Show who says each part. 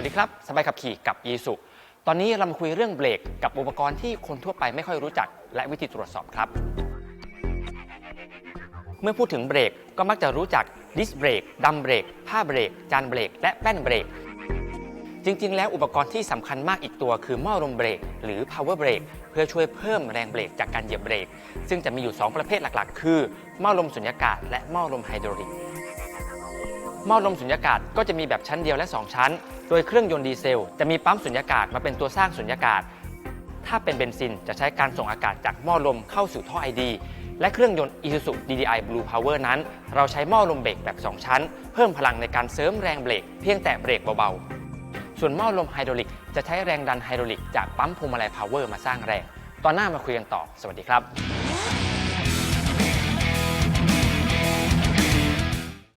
Speaker 1: วัสดีครับ สบายขับขี่กับยีสุตอนนี้เรามาคุยเรื่องเบรกกับอุปกรณ์ที่คนทั่วไปไม่ค่อยรู้จัก และวิธีตรวจสอบครับ เมื่อพูดถึงเบรกก็มักจะรู้จักดิสเบรกดัมเบรกผ้าเบรก จานเบรก และแป้นเบรก จริง ๆ แล้วอุปกรณ์ที่สำคัญมากอีกตัวคือหม้อลมเบรก หรือ power brake เพื่อช่วยเพิ่มแรงเบรกจากการเหยียบเบรก ซึ่งจะมีอยู่ 2 ประเภทหลัก ๆ คือหม้อลมสุญญากาศและหม้อลมไฮดรอลิก หม้อลมสุญญากาศก็จะมีแบบชั้นเดียวและ 2 ชั้น โดยเครื่องยนต์ดีเซล จะมีปั๊มสุญญากาศมาเป็นตัวสร้างสุญญากาศ ถ้าเป็นเบนซินจะใช้การส่งอากาศจากหม้อลมเข้าสู่ท่อไอดีและเครื่องยนต์ Isuzu DDI Blue Power นั้น เราใช้หม้อลมเบรกแบบ 2 ชั้น เพิ่มพลังในการเสริมแรงเบรกเพียงแต่เบรกเบาๆ ส่วนหม้อลมไฮดรอลิกจะใช้แรงดันไฮดรอลิกจากปั๊มพวงมาลัยพาวเวอร์มาสร้างแรง ตอนหน้ามาคุยกันต่อ สวัสดีครับ